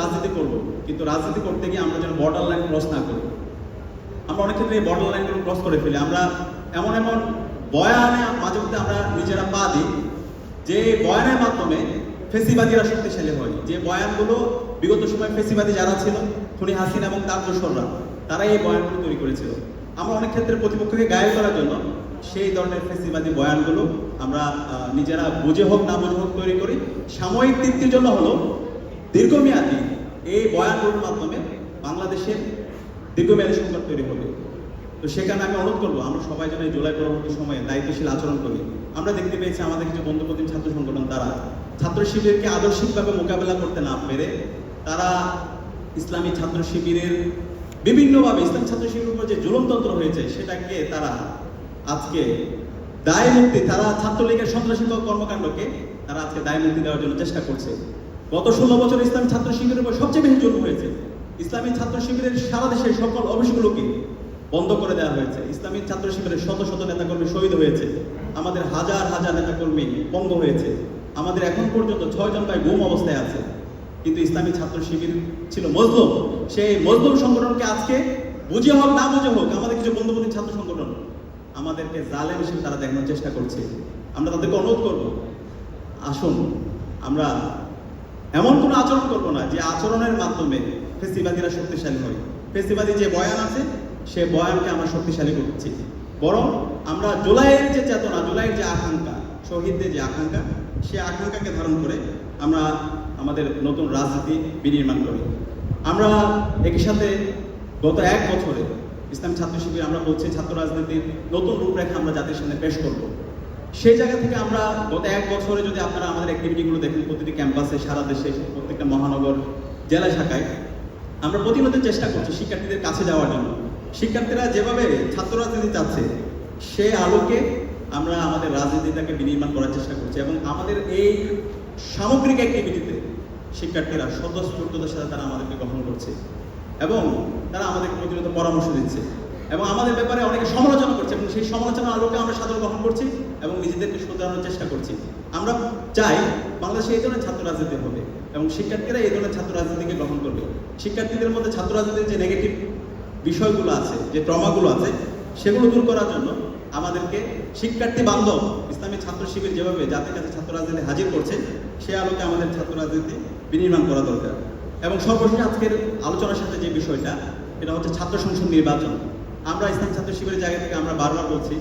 রাজনীতি করব। কিন্তু রাজনীতি করতে গিয়ে আমরা যেন বর্ডার লাইন ক্রস না করি। আমরা অনেক ক্ষেত্রে বর্ডার লাইনগুলো ক্রস করে ফেলি। আমরা এমন এমন বয়ানে মাঝে মধ্যে আমরা নিজেরা পা দিই, যে বয়ানের মাধ্যমে ফেসিবাদীরা শক্তিশালী হয়। যে বয়ানগুলো বিগত সময় ফেসিবাদী যারা ছিল, খুনি হাসিনা এবং তার দোসররা তারা এই বয়ানগুলো তৈরি করেছিল। আমরা অনেক ক্ষেত্রে প্রতিপক্ষকে গায়ে করার জন্য সেই ধরনের ফেসিবাদী বয়ানগুলো আমরা নিজেরা বুঝে হোক, না বুঝে হোক তৈরি করি। সাময়িক তৃপ্তির জন্য হলো দীর্ঘমেয়াদী এই বয়ানগুলোর মাধ্যমে বাংলাদেশের দীর্ঘমেয়াদী সংকট তৈরি হবে। তো সেখানে আমি অনুরোধ করব, আমরা সবাই যেন এই জুলাই পরবর্তী সময়ে দায়িত্বশীল আচরণ করি। আমরা দেখতে পেয়েছি আমাদের কিছু বন্ধুপ্রতিম ছাত্র সংগঠন তারা ছাত্র শিবিরকে আদর্শিকভাবে মোকাবেলা করতে না পেরে তারা ইসলামী ছাত্র শিবিরের বিভিন্নভাবে ইসলাম ছাত্র শিবিরের উপর যে জুলমতন্ত্র হয়েছে, সেটাকে তারা আজকে দায় মুক্তি তারা ছাত্রলীগের সন্ত্রাসী কর্মকাণ্ডকে তারা আজকে দায় মুক্তি দেওয়ার জন্য চেষ্টা করছে। গত ষোলো বছর ইসলামী ছাত্র শিবিরের উপর সবচেয়ে বেশি জুলুম হয়েছে। ইসলামী ছাত্র শিবিরের সারা দেশের সকল অফিসগুলোকে বন্ধ করে দেওয়া হয়েছে। ইসলামী ছাত্র শিবিরের শত শত নেতাকর্মী শহীদ হয়েছে। আমাদের হাজার হাজার নেতাকর্মী পঙ্গ হয়েছে। আমাদের এখন পর্যন্ত ছয়জন ভাই গুম অবস্থায় আছে। কিন্তু ইসলামী ছাত্র শিবির ছিল মজলুম। সেই মজলুম সংগঠনকে আজকে বুঝে হোক, না বুঝে হোক, আমাদের কিছু বন্ধুবন্ধু ছাত্র সংগঠন আমাদেরকে জালেম হিসেবে তারা দেখানোর চেষ্টা করছে। আমরা তাদেরকে অনুরোধ করব, আসুন, আমরা এমন কোনো আচরণ করব না যে আচরণের মাধ্যমে ফেসিবাদীরা শক্তিশালী হয় ফেসিবাদী যে বয়ান আছে, সে বয়ানকে আমরা শক্তিশালী করছি। বরং আমরা জুলাইয়ের যে চেতনা, জুলাইয়ের যে আকাঙ্ক্ষা, শহীদদের যে আকাঙ্ক্ষা, সে আকাঙ্ক্ষাকে ধারণ করে আমরা আমাদের নতুন রাজনীতি বিনির্মাণ করি। আমরা একই সাথে গত এক বছরে ইসলাম ছাত্র শিবির, আমরা বলছি ছাত্র রাজনীতির নতুন রূপরেখা আমরা জাতির সামনে পেশ করব। সেই জায়গা থেকে আমরা গত এক বছরে যদি আপনারা আমাদের অ্যাক্টিভিটিগুলো দেখেন, প্রতিটি ক্যাম্পাসে সারা দেশে, প্রত্যেকটা মহানগর, জেলা শাখায়, আমরা প্রতিনিয়ত চেষ্টা করছি শিক্ষার্থীদের কাছে যাওয়ার জন্য। শিক্ষার্থীরা যেভাবে ছাত্র রাজনীতি চাচ্ছে, সে আলোকে আমরা আমাদের রাজনীতিটাকে বিনির্মাণ করার চেষ্টা করছি এবং আমাদের এই সামগ্রিক অ্যাক্টিভিটিতে শিক্ষার্থীরা স্বতঃস্ফূর্ততার সাথে তারা আমাদেরকে গ্রহণ করছে এবং তারা আমাদেরকে প্রতিনিয়ত পরামর্শ দিচ্ছে। এবং আমাদের ব্যাপারে অনেকে সমালোচনা করছে এবং সেই সমালোচনার আলোকে আমরা সাদর গ্রহণ করছি এবং নিজেদেরকে শুধরানোর চেষ্টা করছি। আমরা চাই বাংলাদেশে এই ধরনের ছাত্র রাজনীতি হবে এবং শিক্ষার্থীরা এই ধরনের ছাত্র রাজনীতিকে গ্রহণ করবে। শিক্ষার্থীদের মধ্যে ছাত্র রাজনীতির যে নেগেটিভ বিষয়গুলো আছে, যে ট্রমাগুলো আছে, সেগুলো দূর করার জন্য আমাদেরকে শিক্ষার্থী বান্ধব, ইসলামী ছাত্র শিবির যেভাবে জাতির কাছে ছাত্র রাজনীতি হাজির করছে, সে আলোকে আমাদের ছাত্র রাজনীতি বিনির্মাণ করা দরকার। এবং সর্বশেষ আজকের আলোচনার সাথে যে বিষয়টা এটা হচ্ছে ছাত্র সংসদ নির্বাচন। আমরা ইসলাম ছাত্র শিবিরের জায়গা থেকে আমরা বারবার বলছি